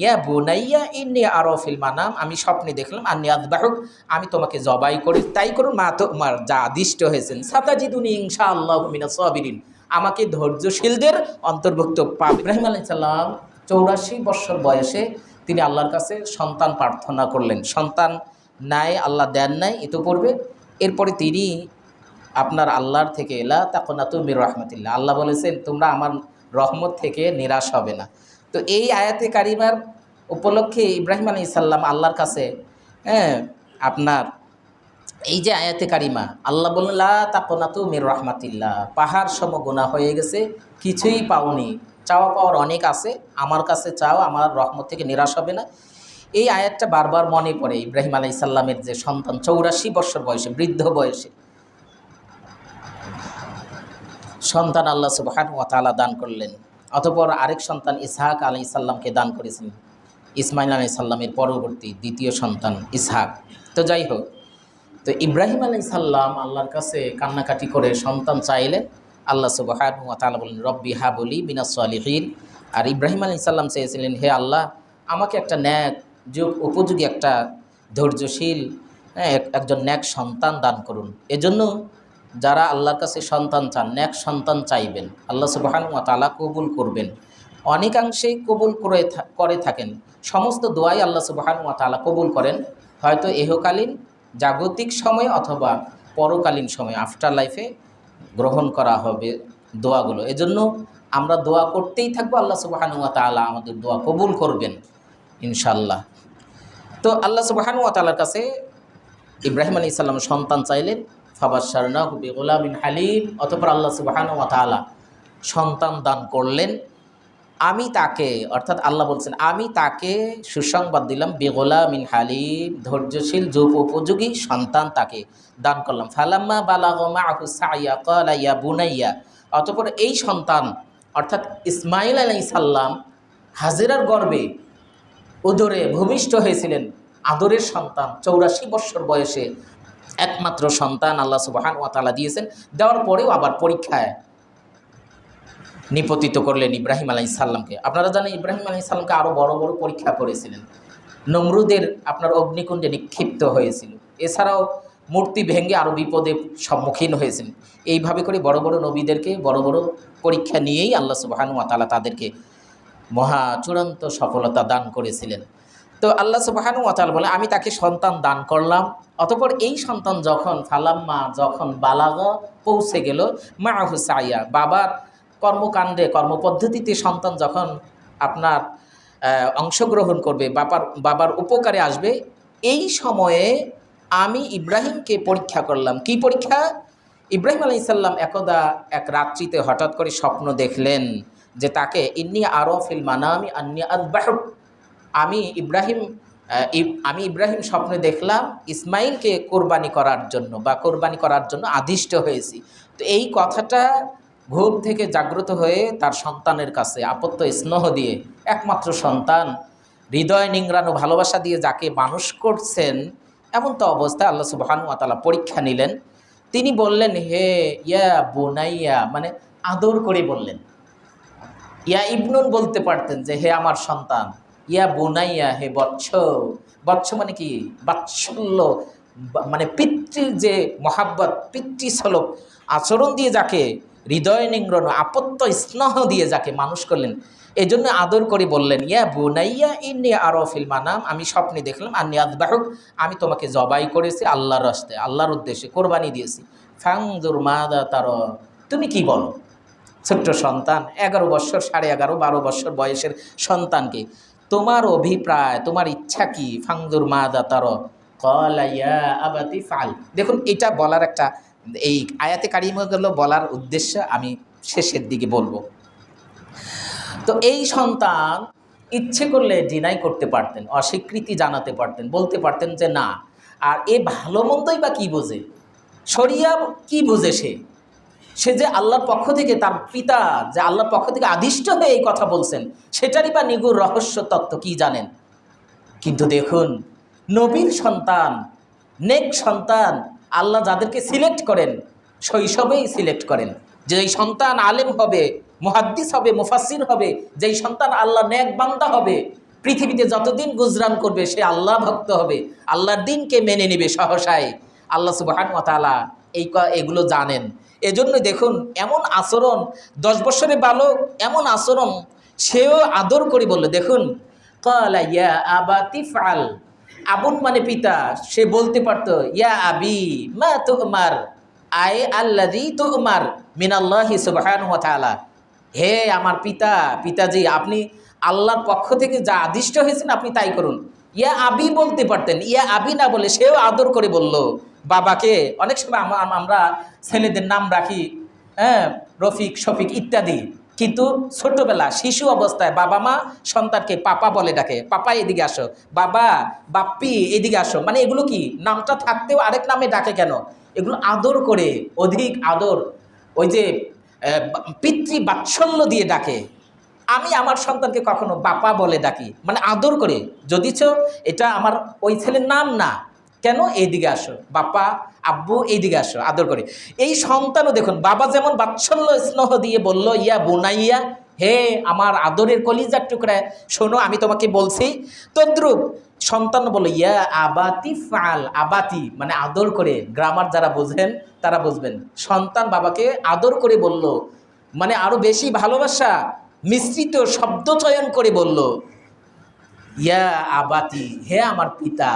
ইয়া বুনাইয়া ইন্নি আরফিল মানাম, আমি স্বপ্নে দেখলাম আর নিয়াদবাহুক আমি তোমাকে জবাই করি, তাই করুন, মা তোমার যা আদিষ্ট হয়েছেন। সাতাজিদুনি ইনশা আল্লাহ মিনা সাবিরিন, আমাকে ধৈর্যশীলদের অন্তর্ভুক্ত পাবে। ইব্রাহিম আলাইহিস সালাম চৌরাশি বছর বয়সে তিনি আল্লাহর কাছে সন্তান প্রার্থনা করলেন। সন্তান নাই, আল্লাহ দেন নাই, ইতোপূর্বে। এরপরে তিনি আপনার আল্লাহর থেকে এলা তাকনা তুমির রহমতুল্লাহ, আল্লাহ বলেছেন, তোমরা আমার রহমত থেকে নিরাশ হবে না। তো এই আয়াতে কারিমার উপলক্ষে ইব্রাহিম আলী ইসাল্লাম আল্লাহর কাছে হ্যাঁ আপনার এই যে আয়াতে কারিমা, আল্লাহ বললেন, লা তাকনা তুমির রহমাতিল্লাহ, পাহাড় সম গোনা হয়ে গেছে, কিছুই পাওনি। চাওয়া পাওয়ার অনেক আছে, আমার কাছে চাও, আমার রহমত থেকে নিরাশ হবে না। এই আয়াতটা বারবার মনে পড়ে ইব্রাহিম আলাই সাল্লামের যে সন্তান, চৌরাশি বছর বয়সে, বৃদ্ধ বয়সে। সন্তান আল্লাহ সুবাহান ওয়া তাআলা দান করলেন। অতপর আরেক সন্তান ইসহাক আলাই সাল্লামকে দান করেছিলেন ইসমাইল আলাই সাল্লামের পরবর্তী দ্বিতীয় সন্তান ইসহাক। তো যাই হোক, তো ইব্রাহিম আলাই সাল্লাম আল্লাহর কাছে কান্নাকাটি করে সন্তান চাইলেন আল্লাহ সুবাহান ওয়া বলেন, রব্বি হা বলি বিনা সালিহীন। আর ইব্রাহিম আলাই সাল্লাম চেয়েছিলেন, হে আল্লাহ, আমাকে একটা ন্যাক যুগ, উপযোগী একটা ধৈর্যশীল হ্যাঁ এক- একজন ন্যাক সন্তান দান করুন। এজন্য যারা আল্লাহর কাছে সন্তান চান ন্যাক সন্তান চাইবেন, আল্লাহ সুবাহান তাআলা কবুল করবেন। অনেকাংশেই কবুল করে করে থাকেন। সমস্ত দোয়াই আল্লাহ সুবাহান তাআলা কবুল করেন। হয়তো এহকালীন, জাগতিক সময় অথবা পরকালীন সময়, আফটার লাইফে গ্রহণ করা হবে দোয়াগুলো। এজন্য আমরা দোয়া করতেই থাকব, আল্লাহ সুবাহান ওয়া তাআলা আমাদের দোয়া কবুল করবেন ইনশাল্লাহ তো আল্লাহ সুবাহান ওয়া তাআলার কাছে ইব্রাহিম আলী ইসলাম সন্তান চাইলেন। ফাবার সারনা হুবি গোলামিন হালিম, অতপর আল্লাহ সুবাহান ওয়া তাআলা সন্তান দান করলেন। আমি তাকে, অর্থাৎ আল্লাহ বলছেন, আমি তাকে সুসংবাদ দিলাম, বেগোলামিন হালিম, ধৈর্যশীল, যুব উপযোগী সন্তান তাকে দান করলাম। ফালাম্মা বালাগমা আহু সাইয়া কলাইয়া বুনাইয়া, অতপর এই সন্তান, অর্থাৎ ইসমাইল আলাই সাল্লাম হাজিরার গর্বে উদরে ভূমিষ্ঠ হয়েছিলেন। আদরের সন্তান, চৌরাশি বৎসর বয়সে একমাত্র সন্তান আল্লাহ সুবাহান ওয়া তাআলা দিয়েছেন। দেওয়ার পরেও আবার পরীক্ষায় নিপতিত করলেন ইব্রাহিম আলাই সাল্লামকে আপনারা জানেন ইব্রাহিম আলাই সাল্লামকে আরও বড় বড় পরীক্ষা করেছিলেন। নমরুদের আপনার অগ্নিকুণ্ডে নিক্ষিপ্ত হয়েছিল। এছাড়াও মূর্তি ভেঙে আরও বিপদে সম্মুখীন হয়েছেন। এইভাবে করে বড় বড় নবীদেরকে বড় বড় পরীক্ষা নিয়েই আল্লাহ সুবাহানু তাআলা তাদেরকে মহা চূড়ান্ত সফলতা দান করেছিলেন। তো আল্লাহ সুবাহানু তাআলা বলে, আমি তাকে সন্তান দান করলাম। অতপর এই সন্তান যখন, ফালাম্মা যখন বালাগা পৌঁছে গেল মা হুসাইয়া বাবার কর্মকাণ্ডে, কর্মপদ্ধতিতে সন্তান যখন আপনার অংশগ্রহণ করবে বাবার বাবার উপকারে আসবে, এই সময়ে আমি ইব্রাহিমকে পরীক্ষা করলাম। কি পরীক্ষা? ইব্রাহিম আলাই সাল্লাম একদা এক রাত্রিতে হঠাৎ করে স্বপ্ন দেখলেন যে তাকে, ইন্নি আরও ফিল মানামি আন্নি আদবাহুক আমি ইব্রাহিম আমি ইব্রাহিম স্বপ্নে দেখলাম ইসমাইলকে কোরবানি করার জন্য বা কোরবানি করার জন্য আদিষ্ট হয়েছি। তো এই কথাটা ঘুম থেকে জাগ্রত হয়ে তার সন্তানের কাছে আপত্ত স্নেহ দিয়ে, একমাত্র সন্তান, হৃদয় নিংড়ানো ভালোবাসা দিয়ে যাকে মানুষ করছেন, এমন তো অবস্থায় আল্লাহ সুবহানু ওয়া পরীক্ষা নিলেন। তিনি বললেন, হে ইয়া বোনাইয়া মানে আদর করে বললেন। ইয়া ইবনুন বলতে পারতেন যে, হে আমার সন্তান। ইয়া বোনাইয়া হে বৎস। বৎস মানে কি? বাৎসল্য মানে পিতৃর যে মহাব্বত পিতৃসলভ আচরণ দিয়ে যাকে হৃদয় নিংড়ন, আপত্ত, স্নেহ দিয়ে যাকে মানুষ করলেন এই জন্য আদর করে বললেন, ইয়া বোনাইয়া ইন্নি আরও ফিল মানাম, আমি স্বপ্নে দেখলাম আর নিয়াদবাহক আমি তোমাকে জবাই করেছি আল্লাহর রাস্তায়, আল্লাহর উদ্দেশ্যে কোরবানি দিয়েছি। ফাংজুর মাদা তার, তুমি কি বলো? ছোট্ট সন্তান, এগারো বছর, সাড়ে এগারো, বারো বছর বয়সের সন্তানকে তোমার অভিপ্রায়, তোমার ইচ্ছা কি? ফাংদুর মা দাতার কলাইয়া ফাল। দেখুন, এটা বলার একটা, এই আয়াতে কারিমগুলো বলার উদ্দেশ্য আমি শেষের দিকে বলব। তো এই সন্তান ইচ্ছে করলে ডিনাই করতে পারতেন, অস্বীকৃতি জানাতে পারতেন, বলতে পারতেন যে না। আর এ ভালো মন্দই বা কী বোঝে? শরিয়া কি বোঝে সে? সে যে আল্লাহর পক্ষ থেকে তার পিতা, যে আল্লাহর পক্ষ থেকে আদিষ্ট হয়ে এই কথা বলছেন, সেটারই বা নিগুর রহস্য তত্ত্ব কি জানেন? কিন্তু দেখুন, নবীর সন্তান, নেক সন্তান, আল্লাহ যাদেরকে সিলেক্ট করেন, শৈশবেই সিলেক্ট করেন। যে এই সন্তান আলেম হবে, মুহাদ্দিস হবে মুফাসির হবে, যেই সন্তান আল্লাহ নেক বান্দা হবে, পৃথিবীতে যতদিন গুজরান করবে, সে আল্লাহ ভক্ত হবে, আল্লাহর দিনকে মেনে নেবে সহসায়। আল্লাহ সুবাহান তালা এই এগুলো জানেন। এজন্য দেখুন, এমন আচরণ, দশ বছরের বালক এমন আচরণ সেও আদর করে বলল, দেখুন, কালা ইয়া আবাতি ফাল আবুন মানে পিতা, সে বলতে পারতো, ইয়া আবি মা তো উমার আয় আল্লাদি তো উমার মিনাল্লাহি সুবহান হে আমার পিতা, পিতাজি, আপনি আল্লাহর পক্ষ থেকে যা আদিষ্ট হয়েছেন আপনি তাই করুন। ইয়া আবি বলতে পারতেন, ইয়া আবি না বলে সেও আদর করে বলল বাবাকে অনেক সময় আম- আম- আমরা ছেলেদের নাম রাখি হ্যাঁ রফিক, শফিক ইত্যাদি। কিন্তু ছোটবেলা শিশু অবস্থায় বাবা মা সন্তানকে পাপা বলে ডাকে, পাপা, এদিকে আসো। বাবা, বাপ্পি, এদিকে আসো। মানে এগুলো কি? নামটা থাকতেও আরেক নামে ডাকে কেন? এগুলো আদর করে, অধিক আদর। ওই যে পিতৃ বাৎসল্য দিয়ে ডাকে। আমি আমার সন্তানকে কখনো বাপা বলে ডাকি। মানে আদর করে। যদিচ এটা আমার ওই ছেলের নাম না। কেন এইদিকে আসো? বাপা, আব্বু এইদিকে আসো, আদর করে। এই সন্তানও দেখুন, বাবা যেমন বাৎসল্য স্নেহ দিয়ে বলল, ইয়া বোনাইয়া, হে আমার আদরের কলিজার টুকরা, শোনো আমি তোমাকে বলছি। তদ্রুপ সন্তান বলল, ইয়া আবাতি ফাল, আবাতি। মানে আদর করে, গ্রামার যারা বোঝেন, তারা বুঝবেন। সন্তান বাবাকে আদর করে বলল মানে আরও বেশি ভালোবাসা, মিশ্রিত শব্দ চয়ন করে বলল, ইয়া আবাতি, হে আমার পিতা।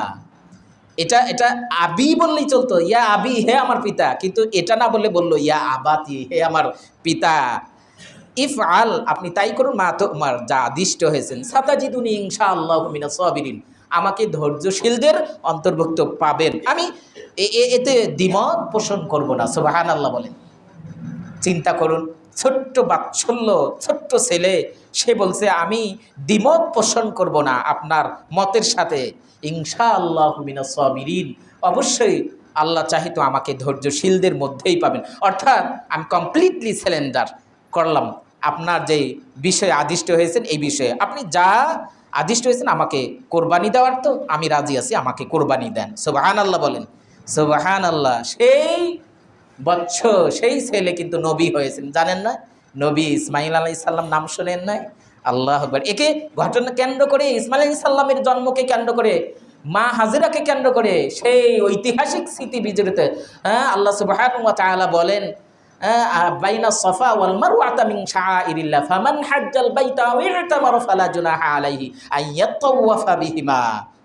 এটা এটা আবি বললেই চলতো, ইয়া আবি হে আমার পিতা, কিন্তু এটা না বলে বলল, ইয়া আবাতি হে আমার পিতা। ইফ আল আপনি তাই করুন, মা তো আমার যা আদিষ্ট হয়েছেন। সাতাজিদুনি ইনশা আল্লাহ মিনা সাবিরিন, আমাকে ধৈর্যশীলদের অন্তর্ভুক্ত পাবেন। আমি এতে দ্বিমত পোষণ করব না সোহান আল্লাহ বলেন চিন্তা করুন। ছোট্ট বাৎসল্য, ছোট্ট ছেলে, সে বলছে, আমি দ্বিমত পোষণ করব না আপনার মতের সাথে। ইনশা আল্লাহ মিনাসবিরিন অবশ্যই আল্লাহ চাহিত আমাকে ধৈর্যশীলদের মধ্যেই পাবেন। অর্থাৎ আমি কমপ্লিটলি সিলেন্ডার করলাম। আপনার যে বিষয়ে আদিষ্ট হয়েছেন, এই বিষয়ে। আপনি যা আদিষ্ট হয়েছেন, আমাকে কোরবানি দেওয়ার তো আমি রাজি আছি, আমাকে কোরবানি দেন। সুবাহান আল্লাহ বলেন। সুবাহান আল্লাহ সেই বৎস সেই ছেলে কিন্তু নবী হয়েছেন। জানেন না? নবী ইসমাইল আলাই নাম শোনেন নাই? আল্লাহ একে ঘটনা কেন্দ্র করে ইসমাইল আলাই সাল্লামের জন্মকে কেন্দ্র করে মা হাজিরাকে কেন্দ্র করে সেই ঐতিহাসিক স্মৃতি বিজড়িত। হ্যাঁ আল্লাহ সুবাহ বলেন হ্যাঁ, বাইনা সফা আলাইহি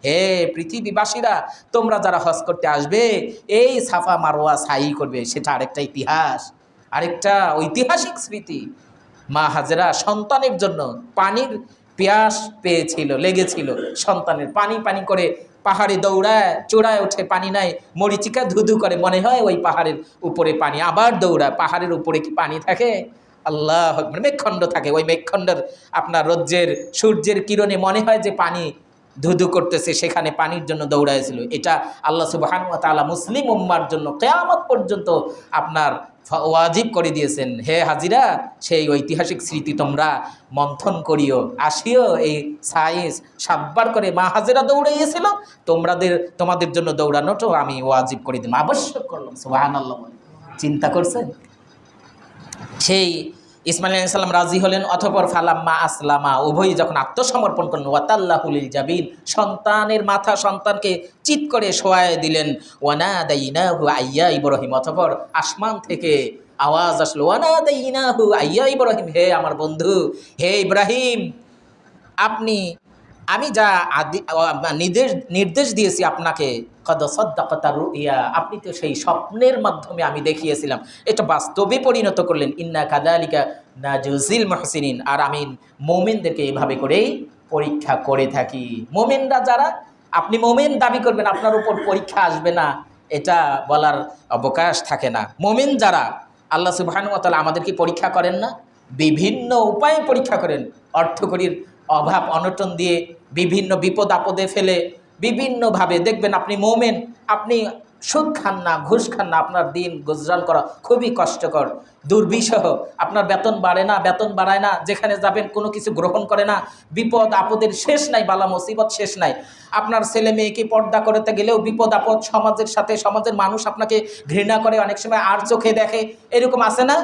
হে পৃথিবীবাসীরা, তোমরা যারা হজ করতে আসবে, এই সাফা মারোয়া সাই করবে, সেটা আরেকটা ইতিহাস। আরেকটা ঐতিহাসিক স্মৃতি। মা হাজরা সন্তানের জন্য পানির পেয়াস পেয়েছিল, লেগেছিল। সন্তানের পানি পানি করে পাহাড়ে দৌড়ায়, চূড়ায় ওঠে পানি নাই, মরিচিকা ধুধু করে মনে হয় ওই পাহাড়ের উপরে পানি, আবার দৌড়ায়। পাহাড়ের উপরে কি পানি থাকে? আল্লাহ মেঘখণ্ড থাকে। ওই মেঘখণ্ডের আপনার রৌদ্রের, সূর্যের কিরণে মনে হয় যে পানি ধুধু করতেছে, সেখানে পানির জন্য দৌড়াইছিল। এটা আল্লাহ সুবহান তাআলা মুসলিম উম্মার জন্য কেয়ামত পর্যন্ত আপনার ওয়াজিব করে দিয়েছেন। হে হাজিরা, সেই ঐতিহাসিক স্মৃতি তোমরা মন্থন করিও, আসিও। এই সাইন্স সাতবার করে মা হাজিরা দৌড়াইয়েছিল তোমাদের তোমাদের জন্য দৌড়ানোটাও আমি ওয়াজিব করে দিলাম। আবশ্যক করলাম সুবহান আল্লাহ চিন্তা করছেন? সেই ইসমাইল রাজি হলেন অথপর ফালাম্মা আসলামা, উভয়ই যখন আত্মসমর্পণ করলেন ওয়াতাল্লাহুলিল জাবিন, সন্তানের মাথা সন্তানকে চিত করে শোয়ায় দিলেন ওয়ানা দাইনাহু আইয়া ইব্রাহিম অথপর আসমান থেকে আওয়াজ আসলো ওয়ানা দাইনাহু আইয়া ইব্রাহিম, হে আমার বন্ধু, হে ইব্রাহিম, আপনি আমি যা নির্দেশ নির্দেশ দিয়েছি আপনাকে, কদ সদ্দাকতার ইয়া আপনি তো সেই স্বপ্নের মাধ্যমে আমি দেখিয়েছিলাম। এটা বাস্তবে পরিণত করলেন। ইন্না কাদালিকা নাজুজিল মহসিনিন আর আমি মোমেনদেরকে এভাবে করেই পরীক্ষা করে থাকি। মোমেনরা যারা, আপনি মোমেন দাবি করবেন, আপনার উপর পরীক্ষা আসবে না। এটা বলার অবকাশ থাকে না। মোমেন যারা, আল্লাহ সুবাহানুতালা আমাদেরকে পরীক্ষা করেন না। বিভিন্ন উপায়ে পরীক্ষা করেন। অর্থকরীর অভাব, অনটন দিয়ে বিভিন্ন বিপদ আপদে ফেলে বিভিন্নভাবে দেখবেন আপনি মোমেন, আপনি সুদ খান না, ঘুষ খান না, আপনার দিন গুজরান করা খুবই কষ্টকর, দুর্বিষহ, আপনার বেতন বাড়ে না, বেতন বাড়ায় না, যেখানে যাবেন কোনো কিছু গ্রহণ করে না, বিপদ আপদের শেষ নাই, বালা মুসিবত শেষ নাই। আপনার ছেলে মেয়েকে পর্দা করতে গেলেও বিপদ আপদ সমাজের সাথে, সমাজের মানুষ আপনাকে ঘৃণা করে, অনেক সময় আর চোখে দেখে, এরকম আছে না?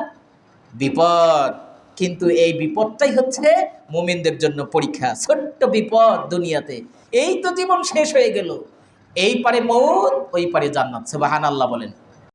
বিপদ। কিন্তু এই বিপদটাই হচ্ছে মুমিনদের জন্য পরীক্ষা। ছোট্ট বিপদ দুনিয়াতে। এই তো জীবন শেষ হয়ে গেল। এই পারে মৌত, ওই পারে জান্নাত। সুবহানাল্লাহ বলেন।